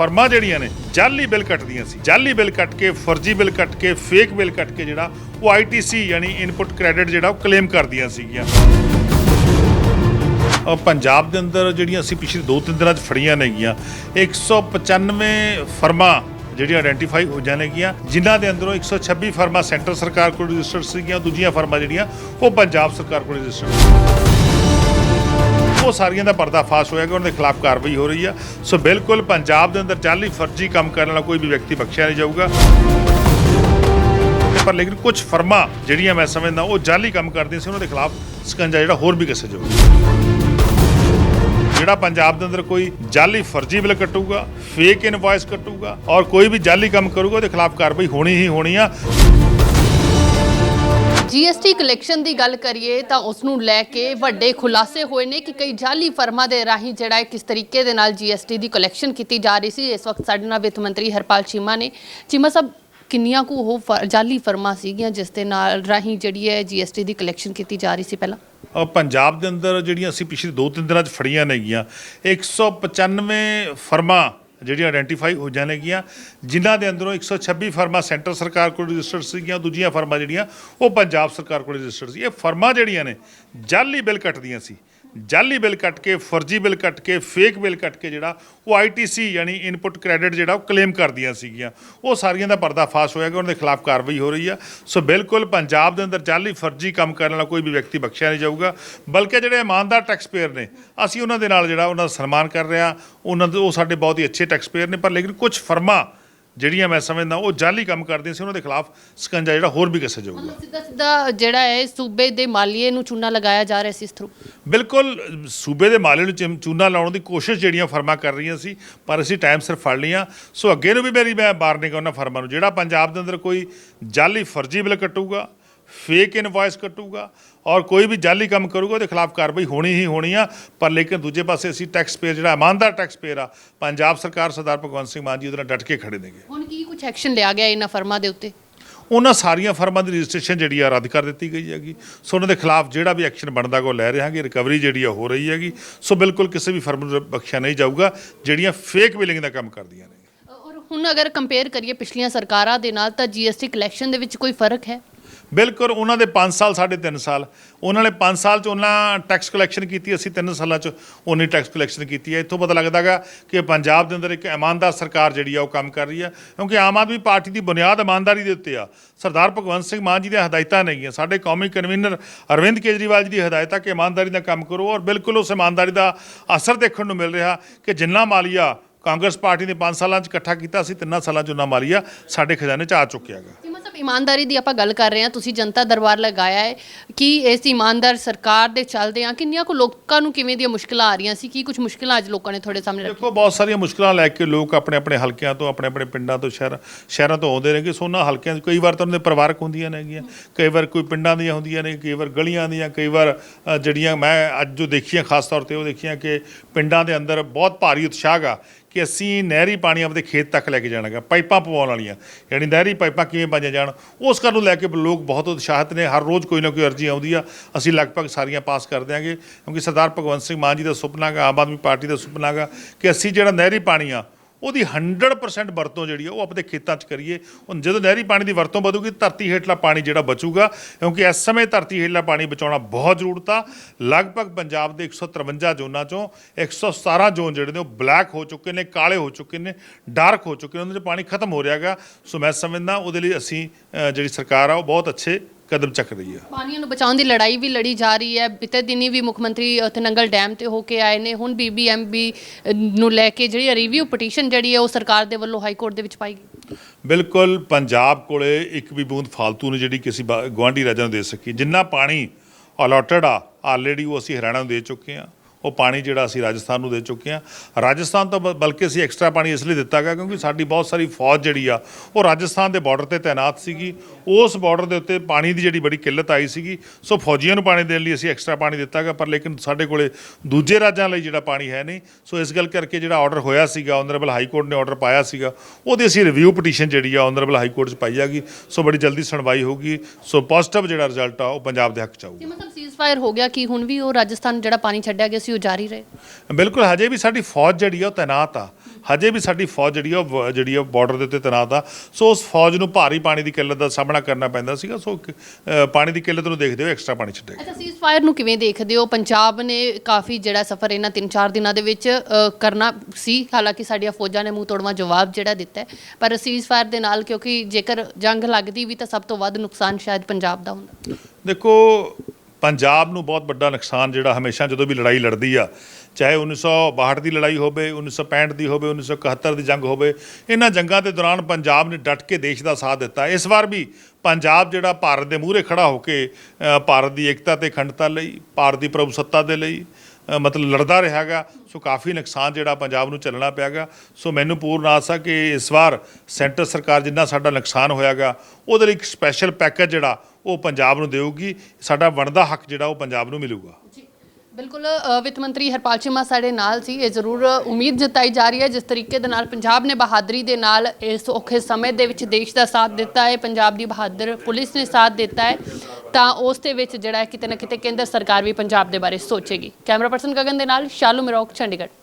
ਫਰਮਾਂ ਜਿਹੜੀਆਂ ਨੇ ਜਾਲੀ ਬਿੱਲ ਕੱਟਦੀਆਂ ਸੀ। ਜਾਲੀ ਬਿੱਲ ਕੱਟ ਕੇ ਫਰਜ਼ੀ ਬਿੱਲ ਕੱਟ ਕੇ ਫੇਕ ਬਿੱਲ ਕੱਟ ਕੇ ਜਿਹੜਾ ਉਹ ਆਈਟੀਸੀ ਯਾਨੀ ਇਨਪੁਟ ਕ੍ਰੈਡਿਟ ਜਿਹੜਾ ਉਹ ਕਲੇਮ ਕਰਦੀਆਂ ਸੀਗੀਆਂ। ਅ, ਪੰਜਾਬ ਦੇ ਅੰਦਰ ਜਿਹੜੀਆਂ ਅਸੀਂ ਪਿਛਲੇ 2-3 ਦਿਨਾਂ 'ਚ ਫੜੀਆਂ ਨੇਗੀਆਂ 195 ਫਰਮਾਂ ਜਿਹੜੀਆਂ ਆਇਡੈਂਟੀਫਾਈ ਹੋ ਜਾਣਗੀਆਂ ਜਿਨ੍ਹਾਂ ਦੇ ਅੰਦਰੋਂ 126 ਫਰਮਾਂ ਸੈਂਟਰ ਸਰਕਾਰ ਕੋਲ ਰਜਿਸਟਰਡ ਸੀਗੀਆਂ ਦੂਜੀਆਂ ਫਰਮਾਂ ਜਿਹੜੀਆਂ ਉਹ ਪੰਜਾਬ ਸਰਕਾਰ ਕੋਲ ਰਜਿਸਟਰਡ ਉਹ ਸਾਰੀਆਂ ਦਾ ਪਰਦਾਫਾਸ਼ ਹੋਇਆ ਕਿ ਉਹਨਾਂ ਦੇ ਖਿਲਾਫ ਕਾਰਵਾਈ ਹੋ ਰਹੀ ਆ। ਸੋ ਬਿਲਕੁਲ ਪੰਜਾਬ ਦੇ ਅੰਦਰ ਜਾਲੀ ਫਰਜ਼ੀ ਕੰਮ ਕਰਨ ਵਾਲਾ ਕੋਈ ਵੀ ਵਿਅਕਤੀ ਬਖਸ਼ਿਆ ਨਹੀਂ ਜਾਊਗਾ। ਪਰ ਲੇਕਿਨ ਕੁਝ ਫਰਮਾਂ ਜਿਹੜੀਆਂ ਮੈਂ ਸਮਝਦਾ, ਉਹ ਜਾਲੀ ਕੰਮ ਕਰਦੀਆਂ ਸੀ, ਉਹਨਾਂ ਦੇ ਖਿਲਾਫ ਸਕੰਜਾ ਜਿਹੜਾ ਹੋਰ ਵੀ ਕੱਸਿਆ ਜਾਊਗਾ। ਜਿਹੜਾ ਪੰਜਾਬ ਦੇ ਅੰਦਰ ਕੋਈ ਜਾਲੀ ਫਰਜ਼ੀ ਬਿੱਲ ਕੱਟੂਗਾ ਫੇਕ ਇਨਵੌਇਸ ਕੱਟੂਗਾ ਔਰ ਕੋਈ ਵੀ ਜਾਲੀ ਕੰਮ ਕਰੂਗਾ, ਉਹਦੇ ਖਿਲਾਫ ਕਾਰਵਾਈ ਹੋਣੀ ਹੀ ਹੋਣੀ ਆ। ਜੀਐਸਟੀ ਕਲੈਕਸ਼ਨ ਦੀ ਗੱਲ ਕਰੀਏ ਤਾਂ ਉਸ ਨੂੰ ਲੈ ਕੇ ਵੱਡੇ ਖੁਲਾਸੇ ਹੋਏ ਨੇ ਕਿ ਕਈ ਜਾਲੀ ਫਰਮਾਂ ਦੇ ਰਾਹੀਂ ਜਿਹੜਾ ਹੈ ਕਿਸ ਤਰੀਕੇ ਦੇ ਨਾਲ ਜੀਐਸਟੀ ਦੀ ਕਲੈਕਸ਼ਨ ਕੀਤੀ ਜਾ ਰਹੀ ਸੀ। ਇਸ ਵਕਤ ਸਾਡੇ ਨਾਲ ਵਿੱਤ ਮੰਤਰੀ ਹਰਪਾਲ ਚੀਮਾ ਨੇ। ਚੀਮਾ ਸਾਹਿਬ ਕਿੰਨੀਆਂ ਕੁ ਉਹ ਫਰ ਜਾਲੀ ਫਰਮਾਂ ਸੀਗੀਆਂ ਜਿਸ ਦੇ ਨਾਲ ਰਾਹੀਂ ਜਿਹੜੀ ਹੈ ਜੀਐਸਟੀ ਦੀ ਕਲੈਕਸ਼ਨ ਕੀਤੀ ਜਾ ਰਹੀ ਸੀ ਪਹਿਲਾਂ? ਅ, ਪੰਜਾਬ ਦੇ ਅੰਦਰ ਜਿਹੜੀਆਂ ਅਸੀਂ ਪਿਛਲੇ 2-3 ਦਿਨਾਂ 'ਚ ਫੜੀਆਂ ਨੇਗੀਆਂ 195 ਫਰਮਾਂ ਜਿਹੜੀਆਂ ਆਇਡੈਂਟੀਫਾਈ ਹੋ ਜਾਣਗੀਆਂ ਜਿਨ੍ਹਾਂ ਦੇ ਅੰਦਰੋਂ 126 ਫਰਮਾਂ ਸੈਂਟਰ ਸਰਕਾਰ ਕੋਲ ਰਜਿਸਟਰਡ ਸੀਗੀਆਂ, ਦੂਜੀਆਂ ਫਰਮਾਂ ਜਿਹੜੀਆਂ, ਉਹ ਪੰਜਾਬ ਸਰਕਾਰ ਕੋਲ ਰਜਿਸਟਰਡ ਸੀ। ਇਹ ਫਰਮਾਂ ਜਿਹੜੀਆਂ ਨੇ, ਜਾਲੀ ਬਿੱਲ ਕੱਟਦੀਆਂ ਸੀ। ਜਾਲੀ ਬਿੱਲ ਕੱਟ ਕੇ, ਫਰਜ਼ੀ ਬਿੱਲ ਕੱਟ ਕੇ ਫੇਕ ਬਿੱਲ ਕੱਟ ਕੇ ਜਿਹੜਾ ਉਹ ਆਈਟੀਸੀ ਯਾਨੀ ਇਨਪੁਟ ਕ੍ਰੈਡਿਟ ਜਿਹੜਾ ਉਹ ਕਲੇਮ ਕਰਦੀਆਂ ਸੀਗੀਆਂ। ਉਹ ਸਾਰੀਆਂ ਦਾ ਪਰਦਾਫਾਸ਼ ਹੋਇਆ ਕਿ ਉਹਨਾਂ ਦੇ ਖਿਲਾਫ ਕਾਰਵਾਈ ਹੋ ਰਹੀ ਆ। ਸੋ ਬਿਲਕੁਲ ਪੰਜਾਬ ਦੇ ਅੰਦਰ ਜਾਲੀ ਫਰਜ਼ੀ ਕੰਮ ਕਰਨ ਵਾਲਾ ਕੋਈ ਵੀ ਵਿਅਕਤੀ ਬਖਸ਼ਿਆ ਨਹੀਂ ਜਾਊਗਾ। ਬਲਕਿ ਜਿਹੜੇ ਇਮਾਨਦਾਰ ਟੈਕਸ ਪੇਅਰ ਨੇ, ਅਸੀਂ ਉਹਨਾਂ ਦੇ ਨਾਲ ਜਿਹੜਾ ਉਹਨਾਂ ਦਾ ਸਨਮਾਨ ਕਰ ਰਹੇ ਹਾਂ। ਉਹਨਾਂ ਦੇ, ਉਹ ਸਾਡੇ ਬਹੁਤ ਹੀ ਅੱਛੇ ਟੈਕਸ ਪੇਅਰ ਨੇ, ਪਰ ਲੇਕਿਨ ਕੁਝ ਫਰਮਾਂ ਜਿਹੜੀਆਂ ਮੈਂ ਸਮਝਦਾ ਉਹ ਜਾਲੀ ਕੰਮ ਕਰਦੀਆਂ ਸੀ ਉਹਨਾਂ ਦੇ ਖਿਲਾਫ ਸਕੰਜਾ ਜਿਹੜਾ ਹੋਰ ਵੀ ਕੱਸਿਆ ਜਾਊਗਾ। ਸਿੱਧਾ ਸਿੱਧਾ ਜਿਹੜਾ ਹੈ ਸੂਬੇ ਦੇ ਮਾਲੀਏ ਨੂੰ ਚੂਨਾ ਲਗਾਇਆ ਜਾ ਰਿਹਾ ਸੀ ਇਸ ਥਰੂ ਬਿਲਕੁਲ ਸੂਬੇ ਦੇ ਮਾਲੇ ਨੂੰ ਚਿਮ- ਚੂਨਾ ਲਾਉਣ ਦੀ ਕੋਸ਼ਿਸ਼ ਜਿਹੜੀਆਂ ਫਰਮਾਂ ਕਰ ਰਹੀਆਂ ਸੀ ਪਰ ਅਸੀਂ ਟਾਈਮ ਸਿਰ ਫੜ ਲਈਆਂ। ਸੋ ਅੱਗੇ ਨੂੰ ਵੀ ਮੇਰੀ ਮੈਂ ਵਾਰਨਿੰਗ ਉਹਨਾਂ ਫਰਮਾਂ ਨੂੰ ਜਿਹੜਾ ਪੰਜਾਬ ਦੇ ਅੰਦਰ ਕੋਈ ਜਾਲੀ ਫਰਜ਼ੀ ਬਿੱਲ ਕੱਟੂਗਾ ਫੇਕ ਇਨਵੌਇਸ ਕੱਟੂਗਾ ਔਰ ਕੋਈ ਵੀ ਜਾਲੀ ਕੰਮ ਕਰੂਗਾ ਉਹਦੇ ਖਿਲਾਫ ਕਾਰਵਾਈ ਹੋਣੀ ਹੀ ਹੋਣੀ ਆ। ਪਰ ਲੇਕਿਨ ਦੂਜੇ ਪਾਸੇ ਅਸੀਂ ਟੈਕਸ ਪੇਅਰ ਜਿਹੜਾ ਇਮਾਨਦਾਰ ਟੈਕਸ ਪੇਅਰ ਆ ਪੰਜਾਬ ਸਰਕਾਰ ਸਰਦਾਰ ਭਗਵੰਤ ਸਿੰਘ ਮਾਨ ਜੀ ਉਹਦੇ ਨਾਲ ਡਟ ਕੇ ਖੜੇ ਨੇਗੇ। ਹੁਣ ਕੀ ਕੁਝ ਐਕਸ਼ਨ ਲਿਆ ਗਿਆ ਇਹਨਾਂ ਫਰਮਾਂ ਦੇ ਉੱਤੇ? ਉਹਨਾਂ ਸਾਰੀਆਂ ਫਰਮਾਂ ਦੀ ਰਜਿਸਟ੍ਰੇਸ਼ਨ ਜਿਹੜੀ ਆ ਰੱਦ ਕਰ ਦਿੱਤੀ ਗਈ ਹੈਗੀ। ਸੋ ਉਹਨਾਂ ਦੇ ਖਿਲਾਫ ਜਿਹੜਾ ਵੀ ਐਕਸ਼ਨ ਬਣਦਾ ਕੋ ਲੈ ਰਹੇ ਹਾਂਗੇ ਰਿਕਵਰੀ ਜਿਹੜੀ ਆ ਹੋ ਰਹੀ ਹੈਗੀ। ਸੋ ਬਿਲਕੁਲ ਕਿਸੇ ਵੀ ਫਰਮ ਨੂੰ ਬਖਸ਼ਿਆ ਨਹੀਂ ਜਾਊਗਾ ਜਿਹੜੀਆਂ ਫੇਕ ਬਿਲਿੰਗ ਦਾ ਕੰਮ ਕਰਦੀਆਂ ਨੇ। ਔਰ ਹੁਣ ਅਗਰ ਕੰਪੇਅਰ ਕਰੀਏ ਪਿਛਲੀਆਂ ਸਰਕਾਰਾਂ ਦੇ ਨਾਲ ਤਾਂ ਜੀਐਸਟੀ ਕਲੈਕਸ਼ਨ ਦੇ ਵਿੱਚ ਕੋਈ ਫ਼ਰਕ ਹੈ? ਬਿਲਕੁਲ ਉਹਨਾਂ ਦੇ 5 ਸਾਲ, ਸਾਢੇ ਤਿੰਨ ਸਾਲ। ਉਹਨਾਂ ਨੇ 5 ਸਾਲ ਚ ਉਹਨਾਂ ਟੈਕਸ ਕਲੈਕਸ਼ਨ ਕੀਤੀ, ਅਸੀਂ 3 ਸਾਲਾਂ ਚ ਉਨੀ ਟੈਕਸ ਕਲੈਕਸ਼ਨ ਕੀਤੀ ਹੈ। ਇੱਥੋਂ ਪਤਾ ਲੱਗਦਾਗਾ ਕਿ ਪੰਜਾਬ ਦੇ ਅੰਦਰ ਇੱਕ ਇਮਾਨਦਾਰ ਸਰਕਾਰ ਜਿਹੜੀ ਆ, ਉਹ ਕੰਮ ਕਰ ਰਹੀ ਆ। ਕਿਉਂਕਿ ਆਮ ਆਦਮੀ ਪਾਰਟੀ ਦੀ ਬੁਨਿਆਦ ਇਮਾਨਦਾਰੀ ਦੇ ਉੱਤੇ ਆ। ਸਰਦਾਰ ਭਗਵੰਤ ਸਿੰਘ ਮਾਨ ਜੀ ਦੀਆਂ ਹਦਾਇਤਾਂ ਨੇਗੀਆਂ। ਸਾਡੇ ਕੌਮੀ ਕਨਵੀਨਰ ਅਰਵਿੰਦ ਕੇਜਰੀਵਾਲ ਜੀ ਦੀ ਹਦਾਇਤ ਆ ਕਿ ਇਮਾਨਦਾਰੀ ਦਾ ਕੰਮ ਕਰੋ ਔਰ ਬਿਲਕੁਲ ਉਸ ਇਮਾਨਦਾਰੀ ਦਾ ਅਸਰ ਦੇਖਣ ਨੂੰ ਮਿਲ ਰਿਹਾ ਕਿ ਜਿੰਨਾ ਮਾਲੀਆ ਕਾਂਗਰਸ ਪਾਰਟੀ ਨੇ 5 ਸਾਲਾਂ ਚ ਇਕੱਠਾ ਕੀਤਾ ਸੀ ਤਿੰਨਾਂ ਸਾਲਾਂ ਚ ਉਹਨਾਂ ਮਾਲੀਆ ਸਾਡੇ ਖਜ਼ਾਨੇ ਚ ਆ ਚੁੱਕਿਆ ਹੈਗਾ ਇਮਾਨਦਾਰੀ ਦੀ ਆਪਾਂ ਗੱਲ ਕਰ ਰਹੇ ਹਾਂ, ਤੁਸੀਂ ਜਨਤਾ ਦਰਬਾਰ ਲਗਾਇਆ ਹੈ ਕਿ ਇਸ ਇਮਾਨਦਾਰ ਸਰਕਾਰ ਦੇ ਚੱਲਦੇ ਆ ਕਿੰਨੀਆਂ ਕੁ ਲੋਕਾਂ ਨੂੰ ਕਿਵੇਂ ਦੀਆਂ ਮੁਸ਼ਕਲਾਂ ਆ ਰਹੀਆਂ ਸੀ, ਕੀ ਕੁਝ ਮੁਸ਼ਕਲਾਂ ਅੱਜ ਲੋਕਾਂ ਨੇ ਤੁਹਾਡੇ ਸਾਹਮਣੇ ਰੱਖੀਆਂ ਦੇਖੋ, ਬਹੁਤ ਸਾਰੀਆਂ ਮੁਸ਼ਕਲਾਂ ਲੈ ਕੇ ਲੋਕ ਆਪਣੇ ਆਪਣੇ ਹਲਕਿਆਂ ਤੋਂ, ਆਪਣੇ ਆਪਣੇ ਪਿੰਡਾਂ ਤੋਂ, ਸ਼ਹਿਰ, ਸ਼ਹਿਰਾਂ ਤੋਂ ਆਉਂਦੇ ਨੇ ਕਿ ਸੋਨਾ ਹਲਕਿਆਂ 'ਚ ਕਈ ਵਾਰ ਤਾਂ ਉਹਨਾਂ ਦੇ ਪਰਿਵਾਰਕ ਹੁੰਦੀਆਂ ਨੇਗੀਆਂ, ਕਈ ਵਾਰ ਕੋਈ ਪਿੰਡਾਂ ਦੀਆਂ ਹੁੰਦੀਆਂ ਨੇ, ਕਈ ਵਾਰ ਗਲੀਆਂ ਦੀਆਂ, ਕਈ ਵਾਰ ਜਿਹੜੀਆਂ ਮੈਂ ਅੱਜ ਜੋ ਦੇਖੀਆਂ, ਖਾਸ ਤੌਰ ਤੇ ਉਹ ਦੇਖੀਆਂ ਕਿ ਪਿੰਡਾਂ ਦੇ ਅੰਦਰ ਬਹੁਤ ਭਾਰੀ ਉਤਸ਼ਾਹ ਆ ਕਿ ਅਸੀਂ ਨਹਿਰੀ ਪਾਣੀ ਆਪਦੇ ਖੇਤ ਤੱਕ ਲੈ ਕੇ ਜਾਣਾਗਾ, ਪਾਈਪਾਂ ਪਵਾਉਣ ਵਾਲੀਆਂ। ਯਾਨੀ ਨਹਿਰੀ ਪਾਈਪਾਂ ਕਿਵੇਂ ਪਾਈਆਂ ਜਾਣ, ਉਸ ਗੱਲ ਨੂੰ ਲੈ ਕੇ ਲੋਕ ਬਹੁਤ ਉਤਸ਼ਾਹਿਤ ਨੇ। ਹਰ ਰੋਜ਼ ਕੋਈ ਨਾ ਕੋਈ ਅਰਜ਼ੀ ਆਉਂਦੀ ਆ। ਅਸੀਂ ਲਗਭਗ ਸਾਰੀਆਂ ਪਾਸ ਕਰ ਦਿਆਂਗੇ। ਕਿਉਂਕਿ ਸਰਦਾਰ ਭਗਵੰਤ ਸਿੰਘ ਮਾਨ ਜੀ ਦਾ ਸੁਪਨਾ ਗਾ ਆਮ ਆਦਮੀ ਪਾਰਟੀ ਦਾ ਸੁਪਨਾ ਗਾ ਕਿ ਅਸੀਂ ਜਿਹੜਾ ਨਹਿਰੀ ਪਾਣੀ ਆ ਉਹਦੀ 100% ਵਰਤੋਂ ਜਿਹੜੀ ਆ, ਉਹ ਆਪਣੇ ਖੇਤਾਂ 'ਚ ਕਰੀਏ। ਹੁਣ ਜਦੋਂ ਨਹਿਰੀ ਪਾਣੀ ਦੀ ਵਰਤੋਂ ਵਧੂਗੀ, ਧਰਤੀ ਹੇਠਲਾ ਪਾਣੀ ਜਿਹੜਾ ਬਚੂਗਾ, ਕਿਉਂਕਿ ਇਸ ਸਮੇਂ ਧਰਤੀ ਹੇਠਲਾ ਪਾਣੀ ਬਚਾਉਣਾ ਬਹੁਤ ਜ਼ਰੂਰਤ ਆ। ਲਗਭਗ ਪੰਜਾਬ ਦੇ 153 ਜ਼ੋਨਾਂ 'ਚੋਂ 117 ਜ਼ੋਨ ਜਿਹੜੇ ਨੇ, ਉਹ ਬਲੈਕ ਹੋ ਚੁੱਕੇ ਨੇ, ਕਾਲੇ ਹੋ ਚੁੱਕੇ ਨੇ, ਡਾਰਕ ਹੋ ਚੁੱਕੇ ਨੇ ਉਹਨਾਂ 'ਚ ਪਾਣੀ ਖਤਮ ਹੋ ਰਿਹਾਗਾ ਸੋ ਮੈਂ ਸਮਝਦਾ ਉਹਦੇ ਲਈ ਅਸੀਂ ਜਿਹੜੀ ਸਰਕਾਰ ਆ, ਉਹ ਬਹੁਤ ਅੱਛੇ ਕਦਮ ਚੱਕ ਰਹੀ ਆ ਪਾਣੀਆਂ ਨੂੰ ਬਚਾਉਣ ਦੀ ਲੜਾਈ ਵੀ ਲੜੀ ਜਾ ਰਹੀ ਹੈ। ਬੀਤੇ ਦਿਨੀ ਵੀ ਮੁੱਖ ਮੰਤਰੀ ਉੱਥੇ ਨੰਗਲ ਡੈਮ ਤੇ ਹੋ ਕੇ ਆਏ ਨੇ। ਹੁਣ ਬੀਬੀਐਮਬੀ ਨੂੰ ਲੈ ਕੇ ਜਿਹੜੀ ਰਿਵਿਊ ਪਟੀਸ਼ਨ ਜਿਹੜੀ ਹੈ ਉਹ ਸਰਕਾਰ ਦੇ ਵੱਲੋਂ ਹਾਈ ਕੋਰਟ ਦੇ ਵਿੱਚ ਪਾਈ ਗਈ। ਬਿਲਕੁਲ ਪੰਜਾਬ ਕੋਲੇ ਇੱਕ ਵੀ ਬੂੰਦ ਫਾਲਤੂ ਨਹੀਂ ਜਿਹੜੀ ਕਿਸੇ ਗੁਆਂਢੀ ਰਾਜਾਂ ਨੂੰ ਦੇ ਸਕੀ ਜਿੰਨਾ ਪਾਣੀ ਅਲੋਟਡ ਆ ਆਲਰੇਡੀ ਉਹ ਅਸੀਂ ਹਰਿਆਣਾ ਨੂੰ ਦੇ ਚੁੱਕੇ ਆ ਉਹ ਪਾਣੀ ਜਿਹੜਾ ਅਸੀਂ ਰਾਜਸਥਾਨ ਨੂੰ ਦੇ ਚੁੱਕੇ ਆ ਰਾਜਸਥਾਨ ਤੋਂ ਬ- ਬਲਕਿ ਅਸੀਂ ਐਕਸਟਰਾ ਪਾਣੀ ਇਸ ਲਈ ਦਿੱਤਾ ਗਿਆ ਕਿਉਂਕਿ ਸਾਡੀ ਬਹੁਤ ਸਾਰੀ ਫੌਜ ਜਿਹੜੀ ਆ, ਉਹ ਰਾਜਸਥਾਨ ਦੇ ਬਾਰਡਰ ਤੇ ਤਾਇਨਾਤ ਸੀਗੀ। ਉਸ ਬਾਰਡਰ ਦੇ ਉੱਤੇ ਪਾਣੀ ਦੀ ਜਿਹੜੀ ਬੜੀ ਕਿੱਲਤ ਆਈ ਸੀਗੀ। ਸੋ ਫੌਜੀਆਂ ਨੂੰ ਪਾਣੀ ਦੇਣ ਲਈ ਅਸੀਂ ਐਕਸਟਰਾ ਪਾਣੀ ਦਿੱਤਾ ਗਿਆ, ਪਰ ਲੇਕਿਨ ਸਾਡੇ ਕੋਲੇ ਦੂਜੇ ਰਾਜਾਂ ਲਈ ਜਿਹੜਾ ਪਾਣੀ ਹੈ ਨਹੀਂ। ਸੋ ਇਸ ਗੱਲ ਕਰਕੇ ਜਿਹੜਾ ਆਰਡਰ ਹੋਇਆ ਸੀਗਾ ਆਨਰੇਬਲ ਹਾਈ ਕੋਰਟ ਨੇ ਆਰਡਰ ਪਾਇਆ ਸੀਗਾ, ਉਹਦੀ ਅਸੀਂ ਰਿਵਿਊ ਪਟੀਸ਼ਨ ਜਿਹੜੀ ਆ ਆਨਰੇਬਲ ਹਾਈ ਕੋਰਟ 'ਚ ਪਾਈ ਜਾਗੀ। ਸੋ ਬੜੀ ਜਲਦੀ ਸੁਣਵਾਈ ਹੋਊਗੀ। ਸੋ ਪੋਜ਼ਿਟਿਵ ਜਿਹੜਾ ਰਿਜ਼ਲਟ ਆ, ਉਹ ਪੰਜਾਬ ਦੇ ਹੱਕ 'ਚ ਆਊਗਾ। ਕਿ ਮਤਲਬ ਸੀਜ਼ਫਾਇਰ ਹੋ ਗਿਆ ਕਿ ਹੁਣ ਵੀ ਉਹ ਰਾਜਸਥਾਨ ਜਿਹੜਾ ਪਾਣੀ ਛੱਡਿਆ ਗਿਆ ਸੀ ਉਹ ਜਾਰੀ ਰਹੇ ਬਿਲਕੁਲ ਹਜੇ ਵੀ ਸਾਡੀ ਫੌਜ ਜਿਹੜੀ ਆ ਉਹ ਤਾਇਨਾਤ ਆ। ਹਜੇ ਵੀ ਸਾਡੀ ਫੌਜ ਜਿਹੜੀ ਆ ਉਹ ਜਿਹੜੀ ਆ ਬਾਰਡਰ ਦੇ ਉੱਤੇ ਤੈਨਾਤ ਆ। ਸੋ ਉਸ ਫੌਜ ਨੂੰ ਭਾਰੀ ਪਾਣੀ ਦੀ ਕਿੱਲਤ ਦਾ ਸਾਹਮਣਾ ਕਰਨਾ ਪੈਂਦਾ ਸੀਗਾ। ਸੋ ਅ, ਪਾਣੀ ਦੀ ਕਿੱਲਤ ਨੂੰ ਦੇਖਦੇ ਹੋਏ ਐਕਸਟਰਾ ਪਾਣੀ ਛੱਡਿਆ ਗਿਆ। ਅੱਛਾ ਸੀਜ਼ ਫਾਇਰ ਨੂੰ ਕਿਵੇਂ ਦੇਖਦੇ ਹੋ? ਪੰਜਾਬ ਨੇ ਕਾਫੀ ਜਿਹੜਾ ਸਫ਼ਰ ਇਹਨਾਂ 3-4 ਦਿਨਾਂ ਦੇ ਵਿੱਚ ਅ, ਕਰਨਾ ਸੀ। ਹਾਲਾਂਕਿ ਸਾਡੀਆਂ ਫੌਜਾਂ ਨੇ ਮੂੰਹ ਤੋੜਵਾ ਜਵਾਬ ਜਿਹੜਾ ਦਿੱਤਾ ਹੈ। ਪਰ ਸੀਜ਼ ਫਾਇਰ ਦੇ ਨਾਲ ਕਿਉਂਕਿ ਜੇਕਰ ਜੰਗ ਲੱਗਦੀ ਵੀ ਤਾਂ ਸਭ ਤੋਂ ਵੱਧ ਨੁਕਸਾਨ ਸ਼ਾਇਦ ਪੰਜਾਬ ਦਾ ਹੁੰਦਾ। ਦੇਖੋ ਪੰਜਾਬ ਨੂੰ ਬਹੁਤ ਵੱਡਾ ਨੁਕਸਾਨ ਜਿਹੜਾ ਹਮੇਸ਼ਾ ਜਦੋਂ ਵੀ ਲੜਾਈ ਲੜਦੀ ਆ, ਚਾਹੇ 1962 ਦੀ ਲੜਾਈ ਹੋਵੇ 1965 ਦੀ ਹੋਵੇ 1971 ਦੀ ਜੰਗ ਹੋਵੇ, ਇਹਨਾਂ ਜੰਗਾਂ ਦੇ ਦੌਰਾਨ ਪੰਜਾਬ ਨੇ ਡਟ ਕੇ ਦੇਸ਼ ਦਾ ਸਾਥ ਦਿੱਤਾ। ਇਸ ਵਾਰ ਵੀ ਪੰਜਾਬ ਜਿਹੜਾ ਭਾਰਤ ਦੇ ਮੂਹਰੇ ਖੜਾ ਹੋ ਕੇ ਭਾਰਤ ਦੀ ਏਕਤਾ ਤੇ ਅਖੰਡਤਾ ਲਈ, ਭਾਰਤ ਦੀ ਪ੍ਰਭੂਸੱਤਾ ਦੇ ਲਈ ਮਤਲਬ ਲੜਦਾ ਰਿਹਾਗਾ, ਸੋ ਕਾਫੀ ਨੁਕਸਾਨ ਜਿਹੜਾ ਪੰਜਾਬ ਨੂੰ ਚੱਲਣਾ ਪਿਆਗਾ। ਸੋ ਮੈਨੂੰ ਪੂਰਨ ਆਸ ਆ ਕਿ ਇਸ ਵਾਰ ਸੈਂਟਰ ਸਰਕਾਰ ਜਿੰਨਾ ਸਾਡਾ ਨੁਕਸਾਨ ਹੋਇਆਗਾ, ਉਹਦੇ ਲਈ ਇੱਕ ਸਪੈਸ਼ਲ ਪੈਕੇਜ ਜਿਹੜਾ ਉਹ ਪੰਜਾਬ ਨੂੰ ਦੇਊਗੀ। ਸਾਡਾ ਬਣਦਾ ਹੱਕ ਜਿਹੜਾ ਉਹ ਪੰਜਾਬ ਨੂੰ ਮਿਲੂਗਾ। ਬਿਲਕੁਲ ਵਿੱਤ ਮੰਤਰੀ ਹਰਪਾਲ ਚੀਮਾ ਸਾਡੇ ਨਾਲ ਸੀ। ਇਹ ਜ਼ਰੂਰ ਉਮੀਦ ਜਤਾਈ ਜਾ ਰਹੀ ਹੈ। ਜਿਸ ਤਰੀਕੇ ਦੇ ਨਾਲ ਪੰਜਾਬ ਨੇ ਬਹਾਦਰੀ ਦੇ ਨਾਲ ਇਸ ਔਖੇ ਸਮੇਂ ਦੇ ਵਿੱਚ ਦੇਸ਼ ਦਾ ਸਾਥ ਦਿੱਤਾ ਹੈ, ਪੰਜਾਬ ਦੀ ਬਹਾਦਰ ਪੁਲਿਸ ਨੇ ਸਾਥ ਦਿੱਤਾ ਹੈ। ਤਾਂ ਉਸ ਦੇ ਵਿੱਚ ਜਿਹੜਾ ਹੈ ਕਿਤੇ ਨਾ ਕਿਤੇ ਕੇਂਦਰ ਸਰਕਾਰ ਵੀ ਪੰਜਾਬ ਦੇ ਬਾਰੇ ਸੋਚੇਗੀ। ਕੈਮਰਾ ਪਰਸਨ ਗਗਨ ਦੇ ਨਾਲ, ਸ਼ਾਲੂ ਮਿਰੋਕ, ਚੰਡੀਗੜ੍ਹ।